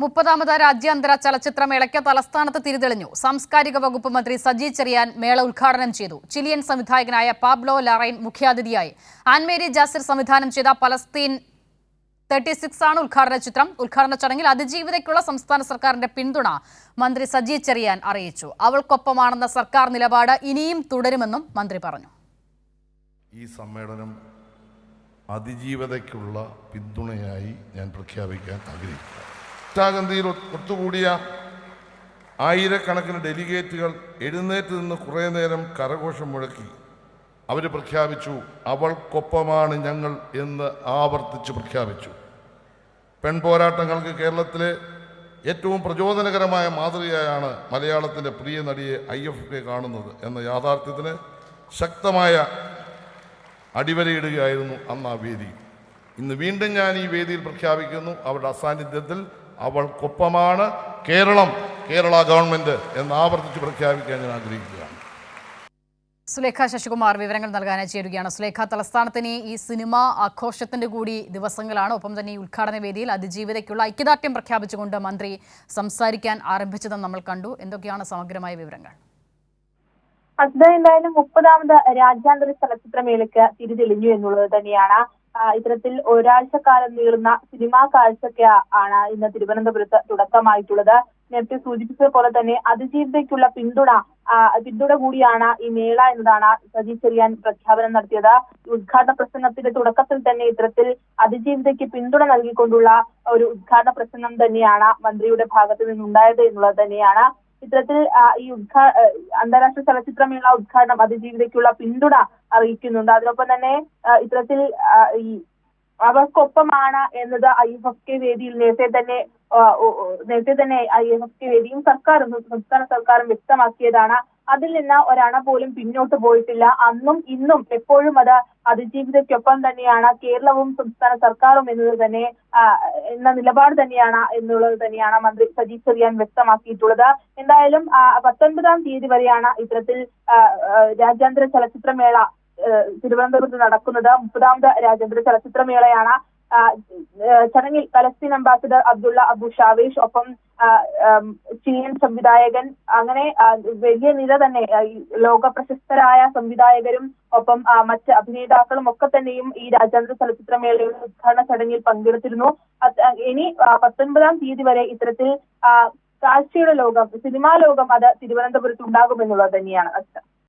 മുപ്പതാമത് രാജ്യാന്തര ചലച്ചിത്രമേളയ്ക്ക് തലസ്ഥാനത്ത് തിരിതെളിഞ്ഞു. സാംസ്കാരിക വകുപ്പ് മന്ത്രി സജി ചെറിയാൻ മേള ഉദ്ഘാടനം ചെയ്തു. ചിലിയൻ സംവിധായകനായ പാബ്ലോ ലാറൈൻ മുഖ്യാതിഥിയായി. ആൻമേരി ജാസിർ സംവിധാനം ചെയ്ത പലസ്തീൻ തേർട്ടി സിക്സ് ആണ് ഉദ്ഘാടന ചിത്രം. ഉദ്ഘാടന ചടങ്ങിൽ അതിജീവിതയ്ക്കുള്ള സംസ്ഥാന സർക്കാരിന്റെ പിന്തുണ മന്ത്രി സജി ചെറിയാൻ അറിയിച്ചു. അവൾക്കൊപ്പമാണെന്ന സർക്കാർ നിലപാട് ഇനിയും തുടരുമെന്നും മന്ത്രി പറഞ്ഞു. ഈ സമ്മേളനം അതിജീവതയ്ക്കുള്ള പിന്തുണയായി ഞാൻ പ്രഖ്യാപിക്കാൻ ആഗ്രഹിക്കുന്നു. ഇഷ്ടാഗന്ധിയിൽ ഒത്തുകൂടിയ ആയിരക്കണക്കിന് ഡെലിഗേറ്റുകൾ എഴുന്നേറ്റ് നിന്ന് കുറേ നേരം കരഘോഷം മുഴക്കി. അവർ പ്രഖ്യാപിച്ചു അവൾക്കൊപ്പമാണ് ഞങ്ങൾ എന്ന് ആവർത്തിച്ച് പ്രഖ്യാപിച്ചു. പെൺപോരാട്ടങ്ങൾക്ക് കേരളത്തിലെ ഏറ്റവും പ്രചോദനകരമായ മാതൃകയായാണ് മലയാളത്തിന്റെ പ്രിയ നടിയെ ഐ എഫ് കെ കാണുന്നത് എന്ന യാഥാർത്ഥ്യത്തിന് ശക്തമായ അടിവരയിടുകയായിരുന്നു അന്ന് ആ വേദി. ഇന്ന് വീണ്ടും ഞാൻ ഈ വേദിയിൽ പ്രഖ്യാപിക്കുന്നു. അവരുടെ അസാന്നിധ്യത്തിൽ അവൾക്കൊപ്പമാണ് കേരളം കേരള ഗവൺമെന്റ് എന്ന് ആവർത്തിച്ച് പ്രഖ്യാപിക്കാൻ ഞാൻ ആഗ്രഹിക്കുകയാണ്. സുലേഖ ശശികുമാർ വിവരങ്ങൾ നൽകാനായി ചേരുകയാണ്. സുലേഖ തലസ്ഥാനത്തിന് ഈ സിനിമ ആഘോഷത്തിന്റെ കൂടി ദിവസങ്ങളാണ്. ഒപ്പം തന്നെ ഈ ഉദ്ഘാടന വേദിയിൽ അതിജീവിതയ്ക്കുള്ള ഐക്യദാർഢ്യം പ്രഖ്യാപിച്ചുകൊണ്ട് മന്ത്രി സംസാരിക്കാൻ ആരംഭിച്ചതെന്ന് നമ്മൾ കണ്ടു. എന്തൊക്കെയാണ് സമഗ്രമായ വിവരങ്ങൾ? അസ്ദ എന്തായാലും മുപ്പതാമത് രാജ്യാന്തര ചലച്ചിത്രമേളയ്ക്ക് തിരിതെളിഞ്ഞു എന്നുള്ളത് തന്നെയാണ്. ഇത്തരത്തിൽ ഒരാഴ്ചക്കാലം നീളുന്ന സിനിമാ കാഴ്ചയ്ക്ക് ആണ് ഇന്ന് തിരുവനന്തപുരത്ത് തുടക്കമായിട്ടുള്ളത്. നേരത്തെ സൂചിപ്പിച്ചത് പോലെ തന്നെ അതിജീവിതയ്ക്കുള്ള പിന്തുണ പിന്തുണ കൂടിയാണ് ഈ മേള എന്നതാണ് സജി ചെറിയാൻ പ്രഖ്യാപനം നടത്തിയത്. ഉദ്ഘാടന പ്രസംഗത്തിന്റെ തുടക്കത്തിൽ തന്നെ ഇത്തരത്തിൽ അതിജീവിതയ്ക്ക് പിന്തുണ നൽകിക്കൊണ്ടുള്ള ഒരു ഉദ്ഘാടന പ്രസംഗം തന്നെയാണ് മന്ത്രിയുടെ ഭാഗത്ത് നിന്നുണ്ടായത് എന്നുള്ളത് തന്നെയാണ്. ഇത്തരത്തിൽ ആ, ഈ ഉദ്ഘാ അന്താരാഷ്ട്ര ചലച്ചിത്രമേള ഉദ്ഘാടനം അതിജീവിതയ്ക്കുള്ള പിന്തുണ അറിയിക്കുന്നുണ്ട്. അതിനൊപ്പം തന്നെ ഇത്തരത്തിൽ ഈ അവർക്കൊപ്പമാണ് എന്നത് ഐ എഫ് എഫ് കെ വേദിയിൽ നേരത്തെ തന്നെ നേരത്തെ തന്നെ ഐ എഫ് എഫ് കെ വേദിയും സർക്കാരും സംസ്ഥാന സർക്കാരും വ്യക്തമാക്കിയതാണ്. അതിൽ നിന്ന് ഒരണ പോലും പിന്നോട്ട് പോയിട്ടില്ല. അന്നും ഇന്നും എപ്പോഴും അത് അതിജീവിതയ്ക്കൊപ്പം തന്നെയാണ്. കേരളവും സംസ്ഥാന സർക്കാരും എന്നത് തന്നെ എന്ന നിലപാട് തന്നെയാണ് എന്നുള്ളത് തന്നെയാണ് മന്ത്രി സജി ചെറിയാൻ വ്യക്തമാക്കിയിട്ടുള്ളത്. എന്തായാലും പത്തൊൻപതാം തീയതി വരെയാണ് ഇത്തരത്തിൽ രാജ്യാന്തര ചലച്ചിത്രമേള തിരുവനന്തപുരത്ത് നടക്കുന്നത് മുപ്പതാമത് രാജ്യാന്തര ചലച്ചിത്രമേളയാണ്. ചടങ്ങിൽ Palestine ambassador Abdullah Abu Shawesh ഒപ്പം ചീൻ സംവിധായകൻ അങ്ങനെ വലിയ നിര തന്നെ ലോക പ്രശസ്തരായ സംവിധായകരും ഒപ്പം മറ്റ് അഭിനേതാക്കളും ഒക്കെ തന്നെയും ഈ രാജ്യാന്തര ചലച്ചിത്രമേളയുടെ ഉദ്ഘാടന ചടങ്ങിൽ പങ്കെടുത്തിരുന്നു. ഇനി പത്തൊൻപതാം തീയതി വരെ ഇത്തരത്തിൽ കാഴ്ചയുടെ ലോകം സിനിമാ ലോകം അത് തിരുവനന്തപുരത്ത് ഉണ്ടാകുമെന്നുള്ളത് തന്നെയാണ്. അച്ഛൻ